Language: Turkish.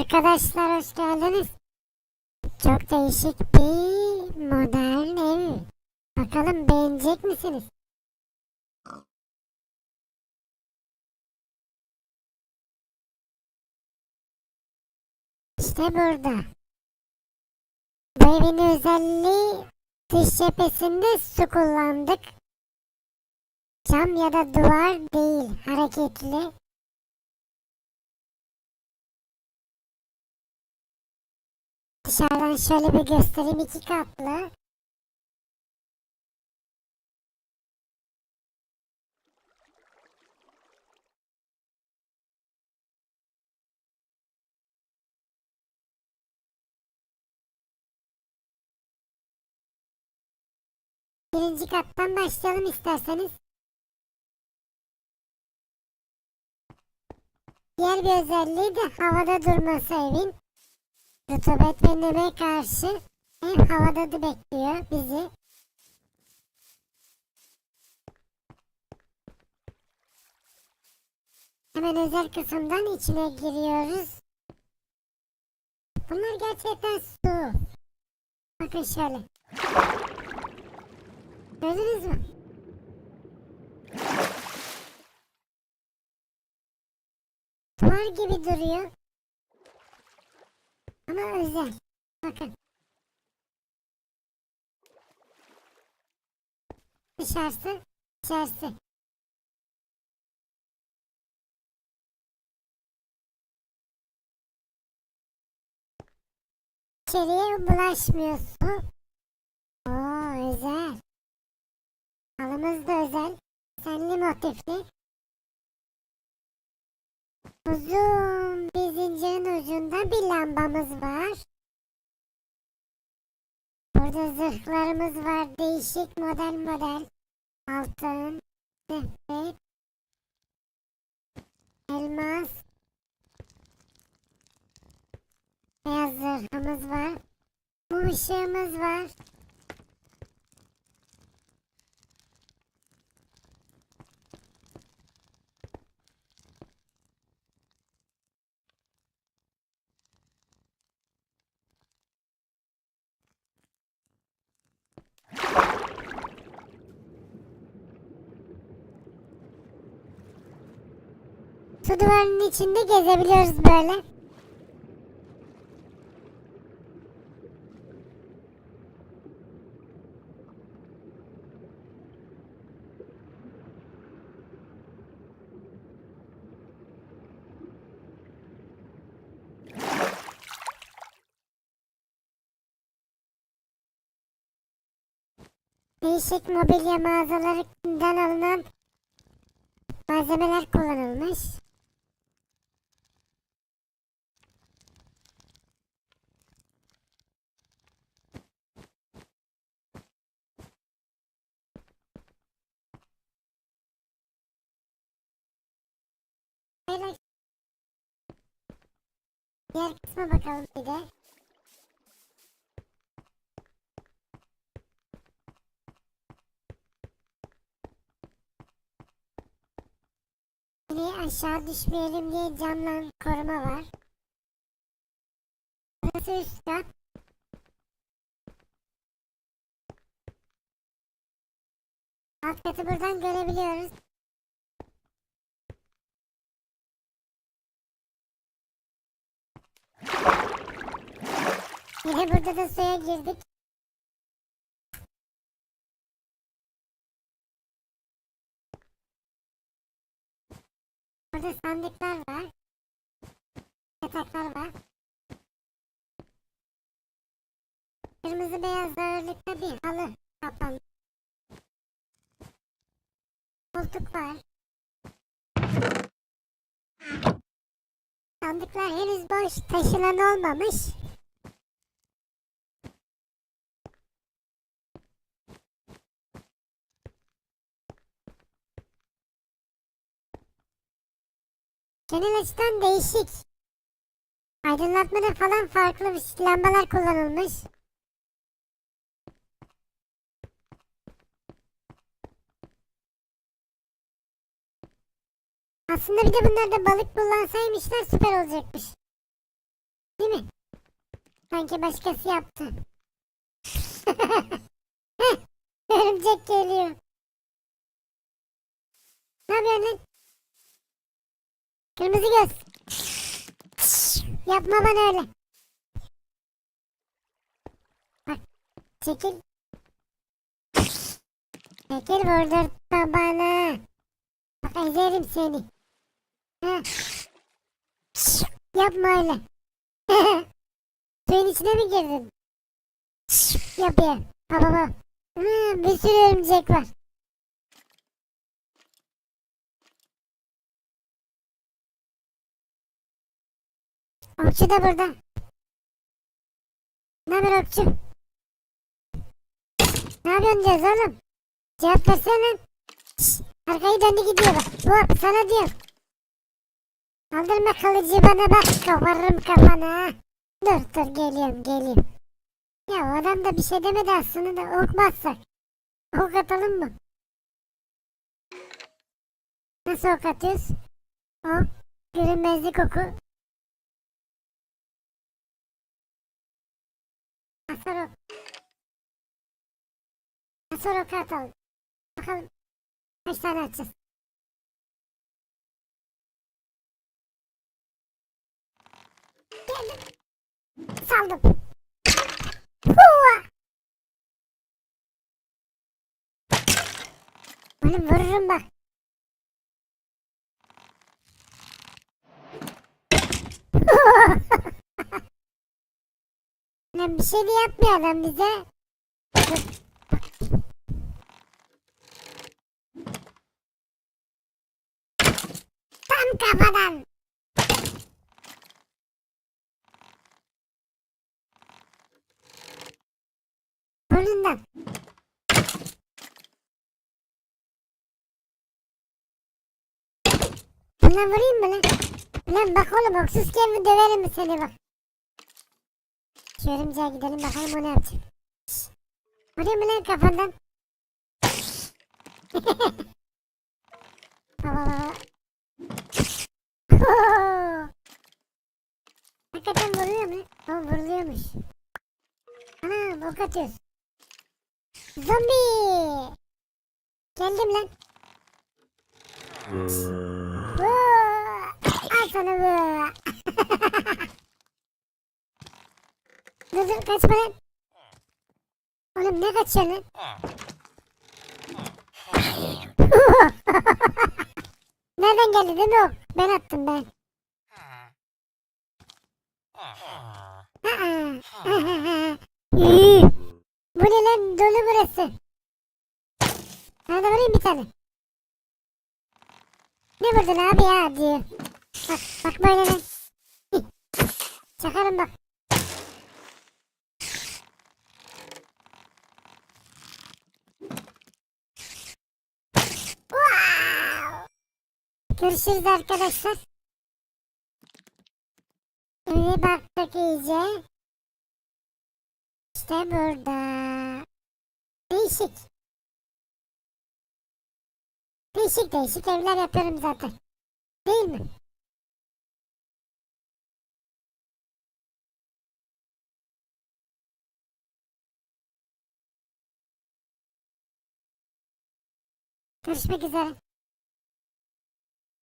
Arkadaşlar hoş geldiniz. Çok değişik bir modern ev. Bakalım beğenecek misiniz? İşte burada. Bu evin özelliği dış cephesinde su kullandık. Cam ya da duvar değil, hareketli. Dışarıdan şöyle bir göstereyim iki katlı. Birinci kattan başlayalım isterseniz. Diğer bir özelliği de havada durması evin. Rutubet ve neme karşı ev havada da bekliyor bizi. Hemen özel kısımdan içine giriyoruz. Bunlar gerçekten su. Bakın şöyle. Gördünüz mü? Duvar gibi duruyor. Ama özel. Bakın. Dışarısı, içerisi. İçeriye bulaşmıyor su. Oo özel. Halımız da özel. Senli motifli. Uzun bir zincirin ucunda bir lambamız var. Burada zırhlarımız var. Değişik model model. Altın, zırh, elmas, beyaz zırhımız var. Mum ışığımız var. Su duvarının içinde gezebiliyoruz böyle. Değişik mobilya mağazalarından alınan malzemeler kullanılmış. Böyle diğer kısma bakalım bir de. Yine aşağı düşmeyelim diye camla koruma var. Burası üst kat. Alt katı buradan görebiliyoruz. Yine burada da suya girdik. Burada sandıklar var. Yataklar var. Kırmızı beyaz ağırlıkta bir halı kapanmış. Koltuk var. Sandıklar henüz boş taşınan olmamış. Genel açıdan değişik. Aydınlatmada falan farklı lambalar kullanılmış. Aslında bir de bunlarda balık kullansaymışlar süper olacakmış. Değil mi? Sanki başkası yaptı. Örümcek geliyor. Ne yapıyorsun lan? Kırmızı göz. Yapma bana öyle. Bak çekil. Çekil vurdurtma bana. Bak ezerim seni. Yapma öyle. Suyun içine mi girdin? Yapıyor. Baba baba. Hmm, bir sürü örümcek var. Okçu da burada. Ne haber Okçu? Ne yapıyorsun diyoruz oğlum? Cevap versene. Şşş, arkayı döndü gidiyor bak. Bu sana diyorum. Kaldırma kalıcı bana bak koparırım kafana. Dur dur geliyorum geliyorum. Ya adam da bir şey demedi aslında da ok mu atsak? Ok atalım mı? Nasıl ok atıyoruz? Ok, görünmezlik oku. Hasar ok. Hasar ok atalım. Bakalım kaç tane atacağız. Geldim. Saldım. Hua! Vururum bak. Lan bir şey de yapmıyor adam bize. Tam kafadan. Burnundan. Buna vurayım mı lan? Lan bak oğlum oksuzken mi döverim seni bak. Şu örümceğe gidelim bakalım o ne yapacak. Vurayım mı lan kafandan? baba baba. Hakikaten vuruyor mu? O vuruluyormuş. Ana bok atıyoruz. Zombi. Geldim lan. Al sana bu. dur dur kaçma lan. Oğlum ne kaçıyorsun lan? Nereden geldi değil mi o? Ben attım ben. Aa. İyi. Bu ne dolu burası. Hadi vurayım bir tane. Ne vurdun abi ya diyor. Bak bak böyle lan. Çakarım bak. Görüşürüz arkadaşlar. İyi baktık iyice. İşte burada. Değişik. Değişik değişik evler yapıyorum zaten. Değil mi? Görüşmek üzere.